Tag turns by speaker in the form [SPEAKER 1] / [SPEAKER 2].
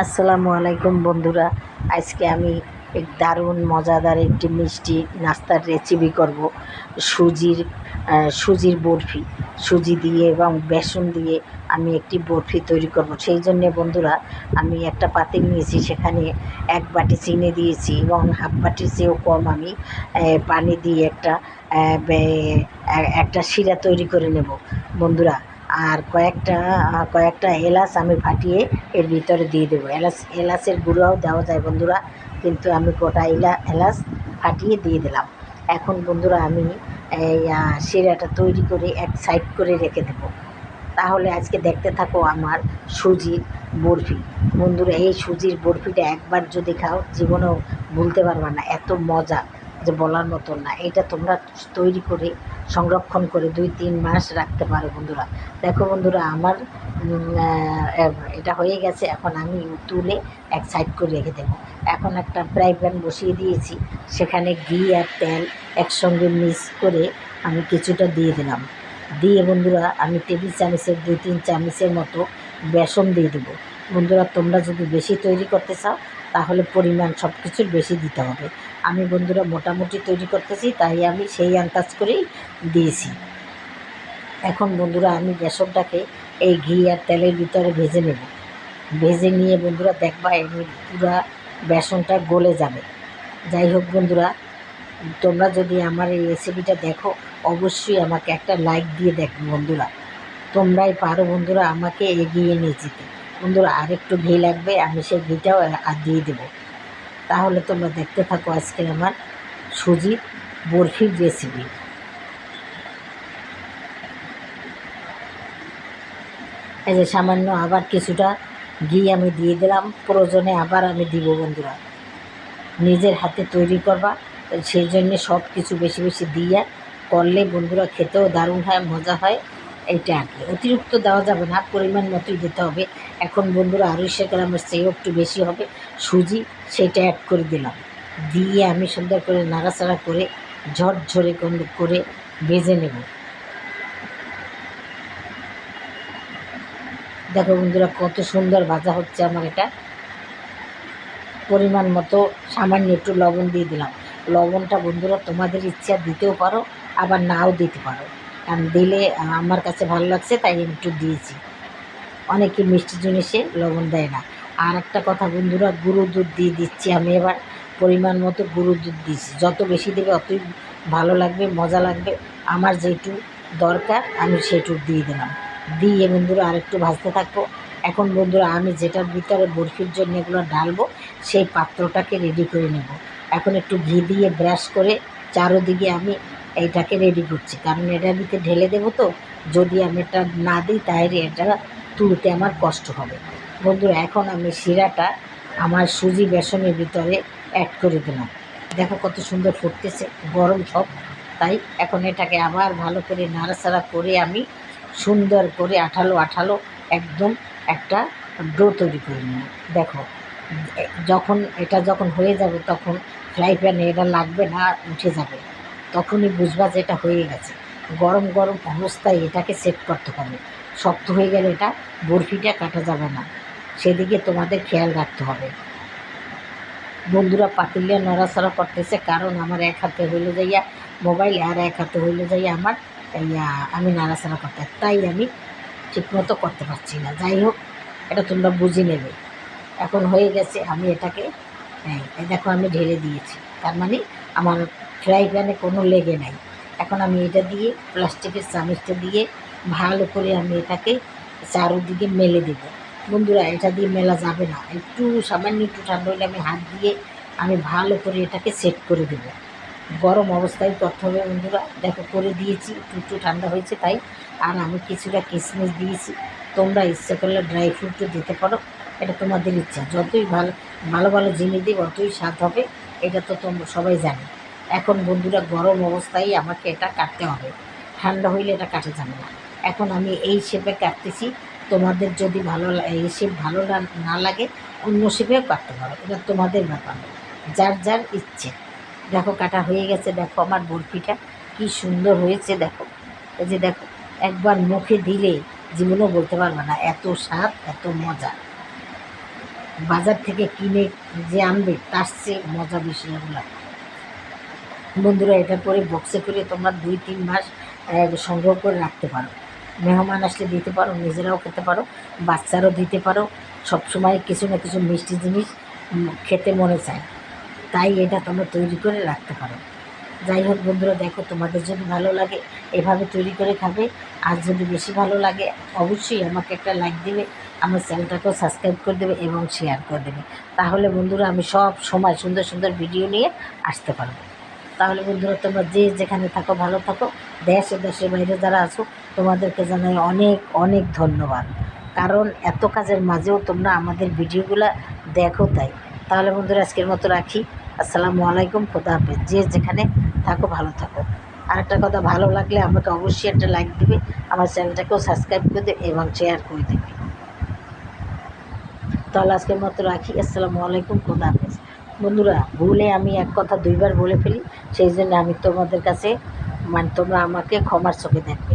[SPEAKER 1] আসসালামু আলাইকুম বন্ধুরা। আজকে আমি এক দারুণ মজাদার একটি মিষ্টি নাস্তার রেসিপি করব। সুজির সুজির বরফি। সুজি দিয়ে এবং বেসন দিয়ে আমি একটি বরফি তৈরি করব। সেই জন্যে বন্ধুরা, আমি একটা পাতিল নিয়েছি, সেখানে এক বাটি চিনি দিয়েছি এবং হাফ বাটির চেয়েও কম আমি পানি দিয়ে একটা একটা শিরা তৈরি করে নেব। বন্ধুরা আর কয়েকটা কয়েকটা এলাচ আমি ফাটিয়ে এর ভিতরে দিয়ে দেবো। এলাচ, এলাচের গুঁড়োও দেওয়া যায় বন্ধুরা, কিন্তু আমি গোটা এলা, এলাচ ফাটিয়ে দিয়ে দিলাম। এখন বন্ধুরা আমি এই শিরাটা তৈরি করে এক সাইড করে রেখে দেবো। তাহলে আজকে দেখতে থাকো আমার সুজির বরফি। বন্ধুরা, এই সুজির বরফিটা একবার যদি খাও, জীবনেও ভুলতে পারবে না, এত মজা। যে বলার মতন না এটা তোমরা তৈরি করে সংরক্ষণ করে দুই, তিন মাস রাখতে পারো বন্ধুরা। দেখো বন্ধুরা, আমার এটা হয়ে গেছে, এখন আমি তুলে এক সাইড করে রেখে দেবো। এখন একটা ফ্রাই প্যান বসিয়ে দিয়েছি, সেখানে ঘি আর তেল একসঙ্গে মিক্স করে আমি কিছুটা দিয়ে দিলাম। দিয়ে বন্ধুরা, আমি টেবিল চামচের, দুই, তিন চামচের মতো বেসন দিয়ে দেবো। বন্ধুরা, তোমরা যদি বেশি তৈরি করতে চাও, তাহলে পরিমাণ সব কিছুর বেশি দিতে হবে। আমি বন্ধুরা মোটামুটি তৈরি করতেছি, তাই আমি সেই আন্দাজ করেই দিয়েছি। এখন বন্ধুরা আমি বেসনটাকে এই ঘি আর তেলের ভিতরে ভেজে নেব। ভেজে নিয়ে বন্ধুরা দেখবা এমনি পুরা বেসনটা গলে যাবে। যাই হোক বন্ধুরা, তোমরা যদি আমার এই রেসিপিটা দেখো, অবশ্যই আমাকে একটা লাইক দিয়ে দেখো বন্ধুরা। তোমরাই পারো বন্ধুরা আমাকে এগিয়ে নিয়ে যেতে। বন্ধুরা আরেকটু ঘি লাগবে, আমি সেই ঘিটাও আর দিয়ে দেবো। তাহলে তোমরা দেখতে থাকো আজকে আমার সুজির বরফির রেসিপি এই যে সামান্য আবার কিছুটা ঘি আমি দিয়ে দিলাম, প্রয়োজনে আবার আমি দিব বন্ধুরা। নিজের হাতে তৈরি করবা, সেই জন্যে সব কিছু বেশি বেশি দিয়ে করলে বন্ধুরা খেতেও দারুণ হয়, মজা হয়। এইটা আর কি। অতিরিক্ত দেওয়া যাবে না, পরিমাণ মতোই দিতে হবে। এখন বন্ধুরা আড়াইশো গ্রামের চেয়েও একটু বেশি হবে। সুজি সেটা অ্যাড করে দিলাম। দিয়ে আমি সুন্দর করে নাড়াচাড়া করে ঝরঝরে করে ভেজে নেব। দেখো বন্ধুরা কত সুন্দর ভাজা হচ্ছে আমার এটা। পরিমাণ মতো সামান্য একটু লবণ দিয়ে দিলাম। লবণটা বন্ধুরা তোমাদের ইচ্ছা দিতেও পারো, আবার নাও দিতে পারো। কারণ দিলে আমার কাছে ভালো লাগছে, তাই একটু দিয়েছি। অনেকে মিষ্টি জিনিসে লবণ দেয় না। আর একটা কথা বন্ধুরা, গুঁড়ো দুধ দিয়ে দিচ্ছি আমি এবার। পরিমাণ মতো গুঁড়ো দুধ দিচ্ছি যত বেশি দেবে অতই ভালো লাগবে, মজা লাগবে। আমার যেটু দরকার, আমি সেটু দিয়ে দিলাম। দিয়ে বন্ধুরা, আরেকটু ভাজতে থাকব। এখন বন্ধুরা, আমি যেটার ভিতরে বরফির জন্য এগুলো ঢালবো, সেই পাত্রটাকে রেডি করে নেব। এখন একটু ঘি দিয়ে ব্রাশ করে, চারোদিকে আমি এইটাকে রেডি করছি। কারণ এটার ভিতরে ঢেলে দেবো তো, যদি আমি এটা না দিই তাহলে এটা তুলতে আমার কষ্ট হবে। বন্ধুরা, এখন আমি শিরাটা আমার সুজি বেসনের ভিতরে অ্যাড করে দিলাম। দেখো কত সুন্দর ফুটতেছে, গরম সব। তাই এখন এটাকে আবার ভালো করে নাড়াচাড়া করে আমি সুন্দর করে আঠালো আঠালো একদম একটা ডো তৈরি করে নেব দেখো, যখন এটা যখন হয়ে যাবে তখন ফ্রাই প্যানে এটা লাগবে না, উঠে যাবে। তখনই বুঝবা যে এটা হয়ে গেছে। গরম গরম অবস্থায় এটাকে সেট করতে হবে। শক্ত হয়ে গেলে এটা বরফিটা কাটা যাবে না। সেদিকে তোমাদের খেয়াল রাখতে হবে। বন্ধুরা, পাতিলিয়া নড়াচড়া করতেছে, কারণ আমার এক হাতে হইলে যাইয়া মোবাইল আর এক হাতে হইলে যাইয়া আমার আমি নাড়াচাড়া করতে। তাই আমি ঠিকমতো করতে পারছি না। যাই হোক, এটা তোমরা বুঝে নেবে। এখন হয়ে গেছে, আমি এটাকে হ্যাঁ দেখো আমি ঢেলে দিয়েছি। তার মানে আমার ফ্রাই প্যানে কোনো লেগে নাই। এখন আমি এটা দিয়ে, প্লাস্টিকের চামচটা দিয়ে ভালো করে আমি এটাকে চারোদিকে মেলে দেবো। বন্ধুরা, এটা দিয়ে মেলা যাবে না। একটু সামান্য একটু ঠান্ডা হলে আমি হাত দিয়ে আমি ভালো করে এটাকে সেট করে দেবো। গরম অবস্থায় করতে হবে বন্ধুরা, দেখো করে দিয়েছি, একটু একটু ঠান্ডা হয়েছে তাই। আর আমি কিছুটা কিশমিশ দিয়েছি। তোমরা ইচ্ছে করলে ড্রাই ফ্রুটও দিতে পারো, এটা তোমাদের ইচ্ছা। যতই ভালো ভালো ভালো জিনিস দিই, অতই স্বাদ হবে। এটা তো তোমরা সবাই জানে। এখন বন্ধুরা গরম অবস্থায় আমাকে এটা কাটতে হবে। ঠান্ডা হইলে এটা কাটা যাবে না। এখন আমি এই শেপে কাটতেছি। তোমাদের যদি ভালো এই শেপ ভালো না লাগে, অন্য শেপেও কাটতে পারো। এটা তোমাদের ব্যাপার। যার যার ইচ্ছে। দেখো কাটা হয়ে গেছে, দেখো আমার বরফিটা কি সুন্দর হয়েছে, দেখো। এই যে দেখো, একবার মুখে দিলে জীবনও বলতে পারবে না, এত স্বাদ, এত মজা। বাজার থেকে কিনে যে আনবে, তার চেয়ে মজা বেশি এগুলো। বন্ধুরা, এটা পরে বক্সে করে তোমরা দুই, তিন মাস সংগ্রহ করে রাখতে পারো। মেহমান আসলে দিতে পারো, নিজেরাও খেতে পারো, বাচ্চারও দিতে পারো। সবসময় কিছু না কিছু মিষ্টি জিনিস খেতে মনে চায়। তাই এটা তোমরা তৈরি করে রাখতে পারো। যাই হোক বন্ধুরা, দেখো তোমাদের যদি ভালো লাগে, এভাবে তৈরি করে খাবে। আর যদি বেশি ভালো লাগে, অবশ্যই আমাকে একটা লাইক দেবে, আমার চ্যানেলটাকেও সাবস্ক্রাইব করে দেবে এবং শেয়ার করে দেবে। তাহলে বন্ধুরা, আমি সব সময় সুন্দর সুন্দর ভিডিও নিয়ে আসতে পারব। তাহলে বন্ধুরা, তোমরা যে যেখানে থাকো, ভালো থাকো। দেশ দেশের বাইরে যারা আছো, তোমাদেরকে জানাই অনেক অনেক ধন্যবাদ। কারণ এত কাজের মাঝেও তোমরা আমাদের ভিডিওগুলো দেখো তাই। তাহলে বন্ধুরা, আজকের মতো রাখি। আসসালামু আলাইকুম, খোদা হাফেজ। যে যেখানে থাকো, ভালো থাকো। আরেকটা কথা, ভালো লাগলে আমাকে অবশ্যই একটা লাইক দিবে, আমার চ্যানেলটাকেও সাবস্ক্রাইব করে দেবে এবং শেয়ার করে দেবে। তাহলে আজকের মতো রাখি, আসসালামু আলাইকুম, খোদা হাফেজ। বন্ধুরা, ভুলে আমি এক কথা দুইবার বলে ফেলি, সেই জন্য আমি তোমাদের কাছে মানে তোমরা আমাকে ক্ষমার চোখে দেখবে।